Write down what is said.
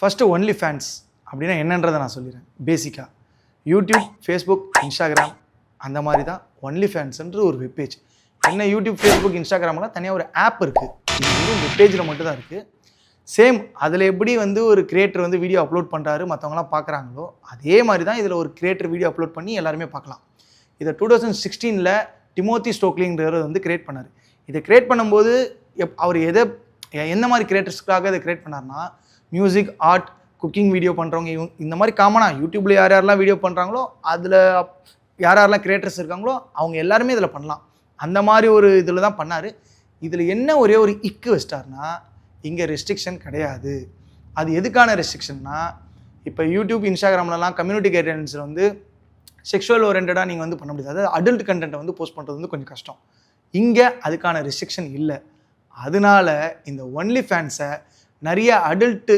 First only fans அப்படின்னா என்னன்றதை நான் சொல்லிடுறேன். பேசிக்காக யூடியூப் ஃபேஸ்புக் இன்ஸ்டாகிராம் அந்த மாதிரி தான் ஒன்லி ஃபேன்ஸ்ன்ற ஒரு வெப்பேஜ் என்ன யூடியூப் ஃபேஸ்புக் இன்ஸ்டாகிராம்லாம் தனியாக ஒரு ஆப் இருக்குது இது வந்து வெப்பேஜில் மட்டும் தான் இருக்குது சேம் அதில் எப்படி வந்து ஒரு கிரியேட்டர் வந்து வீடியோ அப்லோட் பண்ணுறாரு மற்றவங்களாம் பார்க்குறாங்களோ அதே மாதிரி தான் இதில் ஒரு கிரியேட்டர் வீடியோ அப்லோட் பண்ணி எல்லாருமே பார்க்கலாம் இதை டூ தௌசண்ட் சிக்ஸ்டீனில் டிமோத்தி ஸ்டோக்லிங்கிறவர் வந்து கிரியேட் பண்ணார். இதை கிரியேட் பண்ணும்போது எப் அவர் எதை எந்த மாதிரி கிரியேட்டர்ஸ்க்காக இதை கிரியேட் பண்ணார்னா மியூசிக் ஆர்ட் குக்கிங் வீடியோ பண்ணுறவங்க இவங்க இந்த மாதிரி காமனாக யூடியூப்பில் யார் யாரெல்லாம் வீடியோ பண்ணுறாங்களோ அதில் யார் யாரெல்லாம் கிரியேட்டர்ஸ் இருக்காங்களோ அவங்க எல்லாருமே இதில் பண்ணலாம். அந்த மாதிரி ஒரு இதில் தான் பண்ணார். இதில் என்ன ஒரே ஒரு இக்கு வச்சிட்டாருன்னா இங்கே ரெஸ்ட்ரிக்ஷன் கிடையாது. அது எதுக்கான ரெஸ்ட்ரிக்ஷன்னா இப்போ யூடியூப் இன்ஸ்டாகிராம்லலாம் கம்யூனிட்டி கைடன்ஸில் வந்து செக்ஷுவல் ஓரியன்டாக நீங்கள் வந்து பண்ண முடியாது. அதாவது அடல்ட் கண்டென்ட்டை வந்து போஸ்ட் பண்ணுறது வந்து கொஞ்சம் கஷ்டம். இங்கே அதுக்கான ரெஸ்ட்ரிக்ஷன் இல்லை. அதனால இந்த ஒன்லி ஃபேன்ஸை நிறைய அடல்ட்டு